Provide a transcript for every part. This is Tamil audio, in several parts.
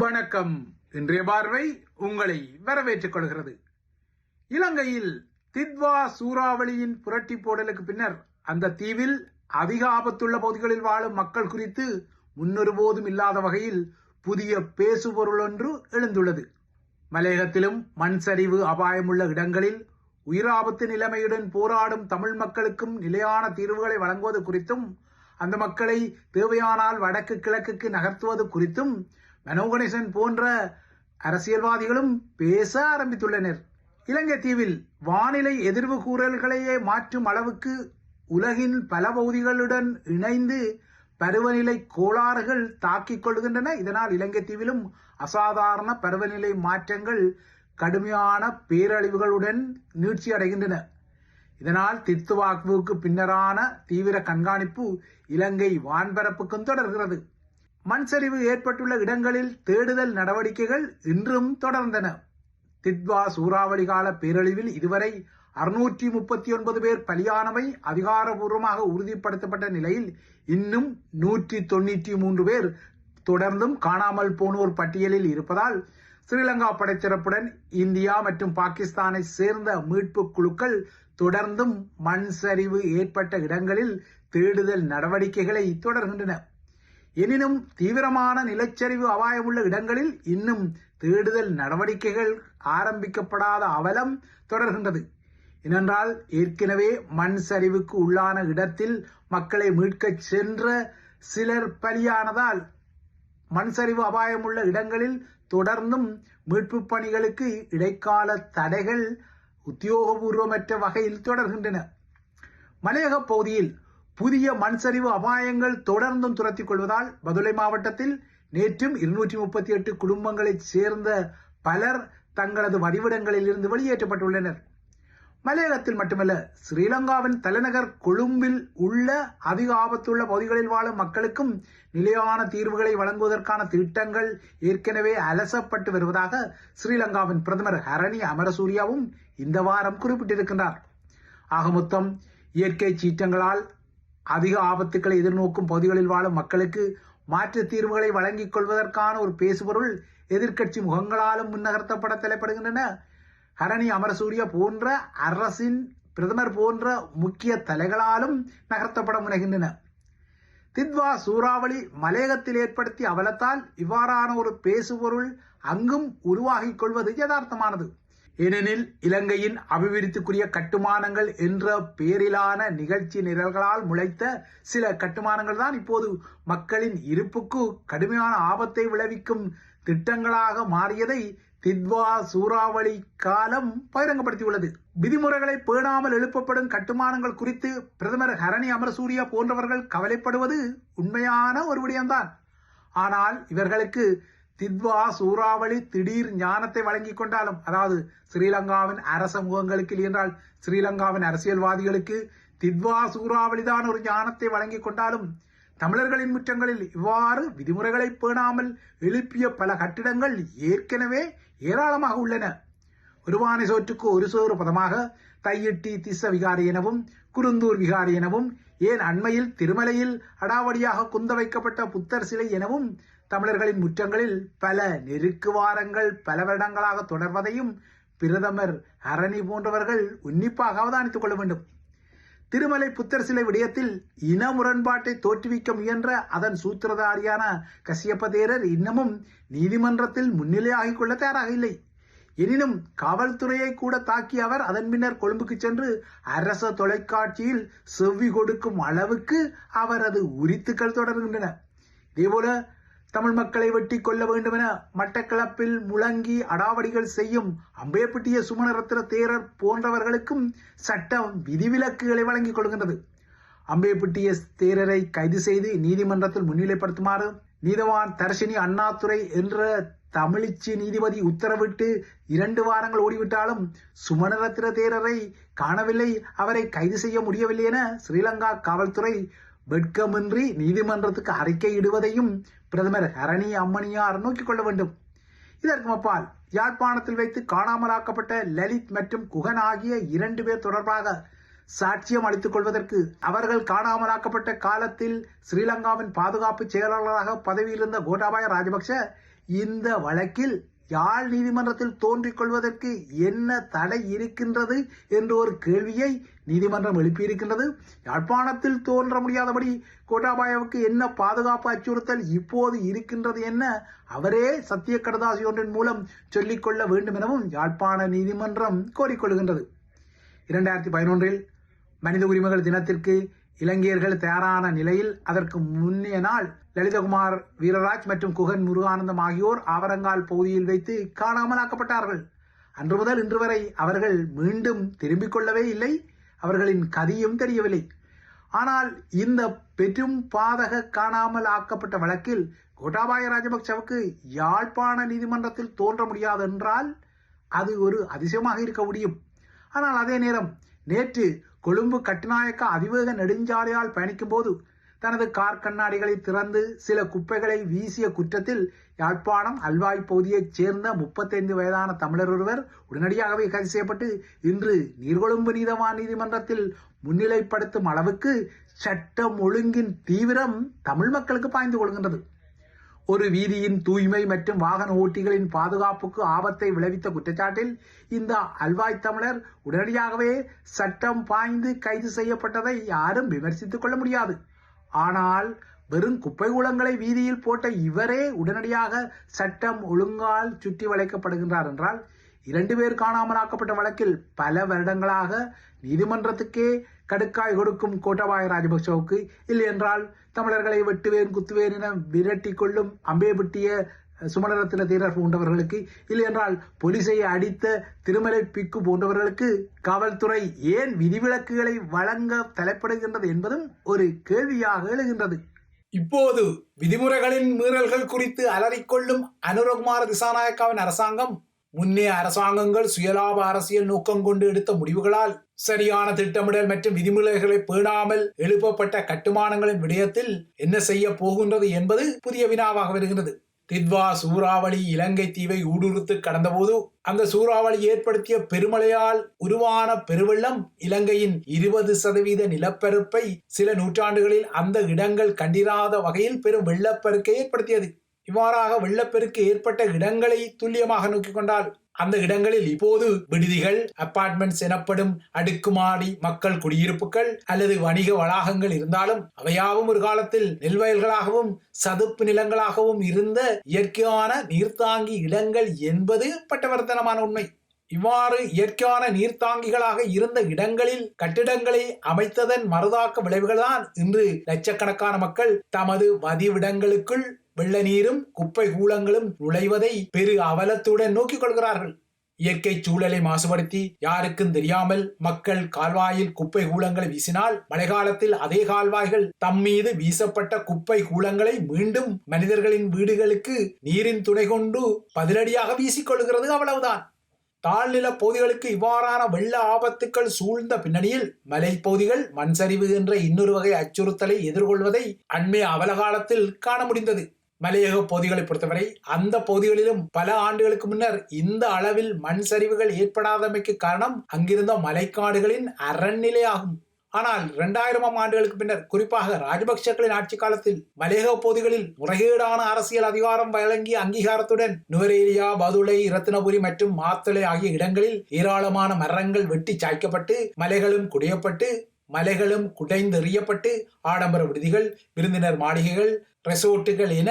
வணக்கம். இன்றைய பார்வை உங்களை வரவேற்றுக் கொள்கிறது. இலங்கையில் தித்வா சூறாவளியின் புரட்டி போடலுக்கு பின்னர் அந்த தீவில் அதிக ஆபத்துள்ள பகுதிகளில் வாழும் மக்கள் குறித்து முன்னொருபோதும் இல்லாத வகையில் புதிய பேசுபொருள் ஒன்று எழுந்துள்ளது. மலையகத்திலும் மண் சரிவு அபாயமுள்ள இடங்களில் உயிராபத்து நிலைமையுடன் போராடும் தமிழ் மக்களுக்கும் நிலையான தீர்வுகளை வழங்குவது குறித்தும் அந்த மக்களை தேவையானால் வடக்கு கிழக்குக்கு நகர்த்துவது குறித்தும் மனோகணேசன் போன்ற அரசியல்வாதிகளும் பேச ஆரம்பித்துள்ளனர். இலங்கை தீவில் வானிலை எதிர்வு கூறல்களையே மாற்றும் அளவுக்கு உலகின் பல பகுதிகளுடன் இணைந்து பருவநிலை கோளாறுகள் தாக்கிக் கொள்கின்றன. இதனால் இலங்கை தீவிலும் அசாதாரண பருவநிலை மாற்றங்கள் கடுமையான பேரழிவுகளுடன் நீட்சி அடைகின்றன. இதனால் தித்துவாக்குவுக்கு பின்னரான தீவிர கண்காணிப்பு இலங்கை வான்பரப்புக்கும் தொடர்கிறது. மண் சரிவு ஏற்பட்டுள்ள இடங்களில் தேடுதல் நடவடிக்கைகள் இன்றும் தொடர்ந்தன. தித்வா சூறாவளி கால பேரழிவில் இதுவரை அறுநூற்றி முப்பத்தி ஒன்பது பேர் பலியானவை அதிகாரபூர்வமாக உறுதிப்படுத்தப்பட்ட நிலையில் இன்னும் நூற்றி தொண்ணூற்றி மூன்று பேர் தொடர்ந்தும் காணாமல் போனோர் பட்டியலில் இருப்பதால் ஸ்ரீலங்கா படைச்சிறப்புடன் இந்தியா மற்றும் பாகிஸ்தானை சேர்ந்த மீட்பு குழுக்கள் தொடர்ந்தும் மண் சரிவு ஏற்பட்ட இடங்களில் தேடுதல் நடவடிக்கைகளை தொடர்கின்றன. எனினும் தீவிரமான நிலச்சரிவு அபாயமுள்ள இடங்களில் இன்னும் தேடுதல் நடவடிக்கைகள் ஆரம்பிக்கப்படாத அவலம் தொடர்கின்றது. ஏனென்றால் ஏற்கனவே மண் சரிவுக்கு உள்ளான இடத்தில் மக்களை மீட்கச் சென்ற சிலர் பலியானதால் மண் சரிவு அபாயமுள்ள இடங்களில் தொடர்ந்தும் மீட்பு பணிகளுக்கு இடைக்கால தடைகள் உத்தியோகபூர்வமற்ற வகையில் தொடர்கின்றன. மலையக பகுதியில் புதிய மண்சரிவு அபாயங்கள் தொடர்ந்தும் துரத்திக் கொள்வதால் பதுளை மாவட்டத்தில் நேற்றும் இருநூற்றி முப்பத்தி எட்டு குடும்பங்களைச் சேர்ந்த பலர் தங்களது வதிவிடங்களில் இருந்து வெளியேற்றப்பட்டுள்ளனர். மலையகத்தில் மட்டுமல்ல ஸ்ரீலங்காவின் தலைநகர் கொழும்பில் உள்ள அதிக ஆபத்துள்ள பகுதிகளில் வாழும் மக்களுக்கும் நிலையான தீர்வுகளை வழங்குவதற்கான திட்டங்கள் ஏற்கனவே அலசப்பட்டு வருவதாக ஸ்ரீலங்காவின் பிரதமர் ஹரணி அமரசூரியாவும் இந்த வாரம் குறிப்பிட்டிருக்கின்றார். ஆக மொத்தம் இயற்கை சீற்றங்களால் அதிக ஆபத்துக்களை எதிர்நோக்கும் பகுதிகளில் வாழும் மக்களுக்கு மாற்று தீர்வுகளை வழங்கிக் கொள்வதற்கான ஒரு பேசுபொருள் எதிர்க்கட்சி முகங்களாலும் முன்னகர்த்தப்பட தலைப்படுகின்றன. ஹரணி அமரசூரிய போன்ற அரசின் பிரதமர் போன்ற முக்கிய தலைகளாலும் நகர்த்தப்பட முனைகின்றன. தித்வா சூறாவளி மலையகத்தில் ஏற்படுத்திய அவலத்தால் இவ்வாறான ஒரு பேசுபொருள் அங்கும் உருவாகிக் கொள்வது யதார்த்தமானது. ஏனெனில் இலங்கையின் அபிவிருத்திக்குரிய கட்டுமானங்கள் என்ற பேரிலான நிகழ்ச்சி நிரல்களால் முளைத்த சில கட்டுமானங்கள் தான் இப்போது மக்களின் இருப்புக்கு கடுமையான ஆபத்தை விளைவிக்கும் திட்டங்களாக மாறியதை தித்வா சூறாவளி காலம் பகிரங்கப்படுத்தியுள்ளது. விதிமுறைகளை பேணாமல் எழுப்பப்படும் கட்டுமானங்கள் குறித்து பிரதமர் ஹரணி அமரசூரியா போன்றவர்கள் கவலைப்படுவது உண்மையான ஒரு விடயம்தான். ஆனால் இவர்களுக்கு தித்வா சூறாவளி திடீர் ஞானத்தை வழங்கி கொண்டாலும் அதாவது ஸ்ரீலங்காவின் அரச முகங்களுக்கு என்றால் ஸ்ரீலங்காவின் அரசியல்வாதிகளுக்கு தித்வா சூறாவளி தான் ஒரு ஞானத்தை வழங்கி கொண்டாலும் தமிழர்களின் முற்றங்களில் இவ்வாறு விதிமுறைகளை பேணாமல் எழுப்பிய பல கட்டிடங்கள் ஏற்கனவே ஏராளமாக உள்ளன. ஒருவானை சோற்றுக்கு ஒரு சோறு பதமாக தையிட்டி திச விகாரி எனவும் குருந்தூர் விகாரி எனவும் ஏன் அண்மையில் திருமலையில் அடாவடியாக குந்த வைக்கப்பட்ட புத்தர் சிலை எனவும் தமிழர்களின் முற்றங்களில் பல நெருக்குவாரங்கள் பல வருடங்களாக தொடர்வதையும் பிரதமர் அரணி போன்றவர்கள் உன்னிப்பாக அவதானித்துக் கொள்ள வேண்டும். திருமலை புத்தர் சிலை விடயத்தில் இன முரண்பாட்டை தோற்றுவிக்க முயன்ற அதன் சூத்திரதாரியான கசியப்ப தேரர் இன்னமும் நீதிமன்றத்தில் முன்னிலையாகிக் கொள்ள தயாராக இல்லை. எனினும் காவல்துறையை கூட தாக்கிய அவர் அதன் பின்னர் கொழும்புக்கு சென்று அரச தொலைக்காட்சியில் செவ்வி கொடுக்கும் அளவுக்கு அவரது உரித்துக்கள் தொடர்கின்றன. இதேபோல தமிழ் மக்களை வெட்டி கொள்ள வேண்டும் என மட்டக்களப்பில் முழங்கி அடாவடிகள் செய்யும் அம்பேப்பட்டிய சுமணரத்ன தேரர் போன்றவர்களுக்கும் சட்டம் விதிவிலக்குகளை வழங்கிக் கொள்கின்றது. அம்பேப்பட்டிய தேரரை கைது செய்து நீதிமன்றத்தில் முன்னிலைப்படுத்துமாறு நீதவான் தர்ஷினி அண்ணாதுரை என்ற தமிழிச்சி நீதிபதி உத்தரவிட்டு இரண்டு வாரங்கள் ஓடிவிட்டாலும் சுமணரத்ன தேரரை காணவில்லை. அவரை கைது செய்ய முடியவில்லை என ஸ்ரீலங்கா காவல்துறை வெட்கமின்றி நீதிமன்றத்துக்கு அறிக்கையிடுவதையும் பிரதமர் ஹரணி அம்மணியார் நோக்கிக் கொள்ள வேண்டும். இதற்கு அப்பால் யாழ்ப்பாணத்தில் வைத்து காணாமலாக்கப்பட்ட லலித் மற்றும் குகன் ஆகிய இரண்டு பேர் தொடர்பாக சாட்சியம் அளித்துக் கொள்வதற்கு அவர்கள் காணாமலாக்கப்பட்ட காலத்தில் ஸ்ரீலங்காவின் பாதுகாப்பு செயலாளராக பதவியில் இருந்த கோட்டாபாய ராஜபக்ஷ இந்த வழக்கில் யாழ் நீதிமன்றத்தில் தோன்றிக் கொள்வதற்கு என்ன தடை இருக்கின்றது என்ற ஒரு கேள்வியை நீதிமன்றம் எழுப்பியிருக்கின்றது. யாழ்ப்பாணத்தில் தோன்ற முடியாதபடி கோட்டாபாயவுக்கு என்ன பாதுகாப்பு அச்சுறுத்தல் இப்போது இருக்கின்றது என்ன அவரே சத்திய கடதாசி ஒன்றின் மூலம் சொல்லிக்கொள்ள வேண்டும் எனவும் யாழ்ப்பாண நீதிமன்றம் கோரிக்கொள்கின்றது. இரண்டாயிரத்தி பதினொன்றில் மனித உரிமைகள் தினத்திற்கு இலங்கையர்கள் தயாரான நிலையில் அதற்கு முன்னைய நாள் லலிதகுமார் வீரராஜ் மற்றும் குகன் முருகானந்தம் ஆகியோர் ஆவரங்கால் பகுதியில் வைத்து காணாமலாக்கப்பட்டார்கள். அன்று முதல் இன்று வரை அவர்கள் மீண்டும் திரும்பிக் கொள்ளவே இல்லை. அவர்களின் கதியும் தெரியவில்லை. ஆனால் இந்த பெரும் பாதக காணாமல் ஆக்கப்பட்ட வழக்கில் கோட்டாபாய ராஜபக்சவுக்கு யாழ்ப்பாண நீதிமன்றத்தில் தோன்ற முடியாது என்றால் அது ஒரு அதிசயமாக இருக்க முடியும். ஆனால் அதே நேரம் நேற்று கொழும்பு கட்டுநாயக்க அதிவேக நெடுஞ்சாலையால் பயணிக்கும் போது தனது கார் கண்ணாடிகளை திறந்து சில குப்பைகளை வீசிய குற்றத்தில் யாழ்ப்பாணம் அல்வாய் பகுதியைச் சேர்ந்த முப்பத்தைந்து வயதான தமிழர் ஒருவர் உடனடியாகவே கைது செய்யப்பட்டு இன்று நீர்கொழும்பு நீதவான் நீதிமன்றத்தில் முன்னிலைப்படுத்தும் அளவுக்கு சட்டம் ஒழுங்கின் தீவிரம் தமிழ் மக்களுக்கு பாய்ந்து கொள்கின்றது. ஒரு வீதியின் தூய்மை மற்றும் வாகன ஓட்டிகளின் பாதுகாப்புக்கு ஆபத்தை விளைவித்த குற்றச்சாட்டில் இந்த அல்வாய் தமிழர் உடனடியாகவே சட்டம் பாய்ந்து கைது செய்யப்பட்டதை யாரும் விமர்சித்துக் கொள்ள முடியாது. ஆனால் வெறும் குப்பை குளங்களை வீதியில் போட்ட இவரே உடனடியாக சட்டம் ஒழுங்கால் சுற்றி வளைக்கப்படுகின்றார் என்றால் இரண்டு பேர் காணாமலாக்கப்பட்ட வழக்கில் பல வருடங்களாக நீதிமன்றத்துக்கே கடுக்காய் கொடுக்கும் கோட்டபாய ராஜபக்சவுக்கு இல்லை என்றால் தமிழர்களை வெட்டுவேன் குத்துவேன் என விரட்டி கொள்ளும் அம்பேபட்டிய சுமணரத்தின தீரர் போன்றவர்களுக்கு இல்லை என்றால் போலீஸை அடித்த திருமலை பிக்கு போன்றவர்களுக்கு காவல்துறை ஏன் விதிவிலக்குகளை வழங்க தலைப்படுகின்றது என்பதும் ஒரு கேள்வியாக எழுகின்றது. இப்போது விதிமுறைகளின் மீறல்கள் குறித்து அலறிக்கொள்ளும் அனுரகுமார திசாநாயக்காவின் அரசாங்கம் முன்னே அரசாங்கங்கள் சுயலாப அரசியல் நோக்கம் கொண்டு எடுத்த முடிவுகளால் சரியான திட்டமிடல் மற்றும் விதிமுறைகளை பேணாமல் எழுப்பப்பட்ட கட்டுமானங்களின் விடயத்தில் என்ன செய்ய போகின்றது என்பது புதிய வினாவாக வருகிறது. தித்வா சூறாவளி இலங்கை தீவை ஊடுருத்து கடந்தபோது அந்த சூறாவளி ஏற்படுத்திய பெருமழையால் உருவான பெருவெள்ளம் இலங்கையின் இருபது சதவீத நிலப்பரப்பை சில நூற்றாண்டுகளில் அந்த இடங்கள் கண்டிராத வகையில் பெரும் வெள்ளப்பெருக்கை ஏற்படுத்தியது. இவ்வாறாக வெள்ளப்பெருக்கு ஏற்பட்ட இடங்களை துல்லியமாக நோக்கிக் கொண்டால் அந்த இடங்களில் இப்போது விடுதிகள் அபார்ட்மெண்ட்ஸ் எனப்படும் அடுக்குமாடி மக்கள் குடியிருப்புகள் அல்லது வணிக வளாகங்கள் இருந்தாலும் அவையாவும் ஒரு காலத்தில் நெல்வயல்களாகவும் சதுப்பு நிலங்களாகவும் இருந்த இயற்கையான நீர்த்தாங்கி இடங்கள் என்பது பட்டவர்த்தனமான உண்மை. இவ்வாறு இயற்கையான நீர்த்தாங்கிகளாக இருந்த இடங்களில் கட்டிடங்களை அமைத்ததன் மறுதாக்க விளைவுகள்தான் இன்று லட்சக்கணக்கான மக்கள் தமது வதிவிடங்களுக்குள் வெள்ள நீரும் குப்பை கூலங்களும் நுழைவதை பெரு அவலத்துடன் நோக்கிக் கொள்கிறார்கள் இயற்கை சூழலை மாசுபடுத்தி யாருக்கும் தெரியாமல் மக்கள் கால்வாயில் குப்பை கூலங்களை வீசினால் மழைக்காலத்தில் அதே கால்வாய்கள் தம் மீது வீசப்பட்ட குப்பை கூலங்களை மீண்டும் மனிதர்களின் வீடுகளுக்கு நீரின் துணை கொண்டு பதிலடியாக வீசிக்கொள்கிறது அவ்வளவுதான். தாழ்நில பகுதிகளுக்கு இவ்வாறான வெள்ள ஆபத்துக்கள் சூழ்ந்த பின்னணியில் மலைப்பகுதிகள் மண் சரிவு என்ற இன்னொரு வகை அச்சுறுத்தலை எதிர்கொள்வதை அண்மை அவலகாலத்தில் காண முடிந்தது. மலையக பகுதிகளை பொறுத்தவரை அந்த பகுதிகளிலும் பல ஆண்டுகளுக்கு முன்னர் இந்த அளவில் மண் சரிவுகள் ஏற்படாதமைக்கு காரணம் அங்கிருந்த மலைக்காடுகளின் அறநிலையாகும். ஆனால் இரண்டாயிரமாம் ஆண்டுகளுக்கு பின்னர் குறிப்பாக ராஜபக்சர்களின் ஆட்சி காலத்தில் மலையக பகுதிகளில் முறைகேடான அரசியல் அதிகாரம் வழங்கிய அங்கீகாரத்துடன் நுவரேலியா பதுளை ரத்னபுரி மற்றும் மாத்தளை ஆகிய இடங்களில் ஏராளமான மரங்கள் வெட்டி சாய்க்கப்பட்டு மலைகளும் குடையப்பட்டு மலைகளும் குடைந்தெறியப்பட்டு ஆடம்பர விடுதிகள் விருந்தினர் மாளிகைகள் ரெசோர்ட்டுகள் என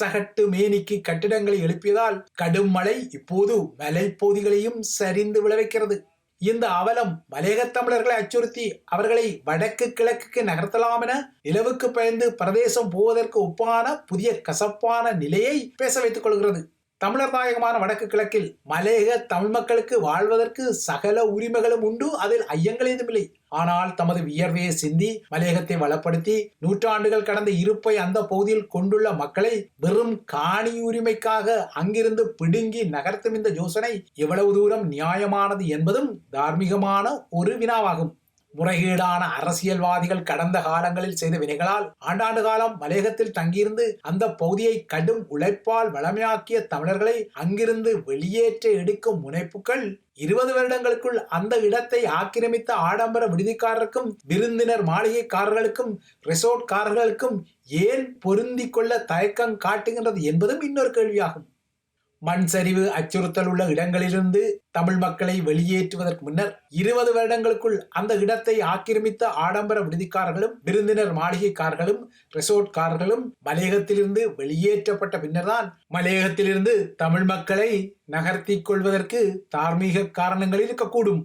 சகட்டு மேனிக்கு கட்டிடங்களை எழுப்பியதால் கடும் மழை இப்போது மலைப்பகுதிகளையும் சரிந்து விளைவிக்கிறது. இந்த அவலம் மலையக தமிழர்களை அச்சுறுத்தி அவர்களை வடக்கு கிழக்குக்கு நகர்த்தலாம் என நிலவுக்கு பயந்து பிரதேசம் போவதற்கு ஒப்பான புதிய கசப்பான நிலையை பேச வைத்துக் கொள்கிறது. தமிழர் தாயகமான வடக்கு கிழக்கில் மலையக தமிழ் மக்களுக்கு வாழ்வதற்கு சகல உரிமைகளும் உண்டு. அதில் ஐயங்கள் ஏதுமில்லை ஆனால் தமது வியர்வையை சிந்தி மலையகத்தை வளப்படுத்தி நூற்றாண்டுகள் கடந்த இருப்பை அந்த பகுதியில் கொண்டுள்ள மக்களை வெறும் காணி உரிமைக்காக அங்கிருந்து பிடுங்கி நகர்த்தும் இந்த யோசனை எவ்வளவு தூரம் நியாயமானது என்பதும் தார்மீகமான ஒரு வினாவாகும். முறைகேடான அரசியல்வாதிகள் கடந்த காலங்களில் செய்த வினைகளால் ஆண்டாண்டு காலம் மலையகத்தில் தங்கியிருந்து அந்த பகுதியை கடும் உழைப்பால் வளமையாக்கிய தமிழர்களை அங்கிருந்து வெளியேற்ற எடுக்கும் முனைப்புகள் இருபது வருடங்களுக்குள் அந்த இடத்தை ஆக்கிரமித்த ஆடம்பர விடுதிக்காரருக்கும் விருந்தினர் மாளிகைக்காரர்களுக்கும் ரிசோர்ட்காரர்களுக்கும் ஏன் பொருந்தி கொள்ள தயக்கம் காட்டுகின்றது என்பதும் இன்னொரு கேள்வியாகும். மண் சரிவு அச்சுறுத்தல் உள்ள இடங்களிலிருந்து தமிழ் மக்களை வெளியேற்றுவதற்கு முன்னர் இருபது வருடங்களுக்குள் அந்த இடத்தை ஆக்கிரமித்த ஆடம்பர விடுதிக்காரர்களும் விருந்தினர் மாளிகைக்காரர்களும் ரிசோர்ட்காரர்களும் மலையகத்திலிருந்து வெளியேற்றப்பட்ட பின்னர்தான் மலையகத்திலிருந்து தமிழ் மக்களை நகர்த்திக் கொள்வதற்கு தார்மீக காரணங்கள் இருக்கக்கூடும்.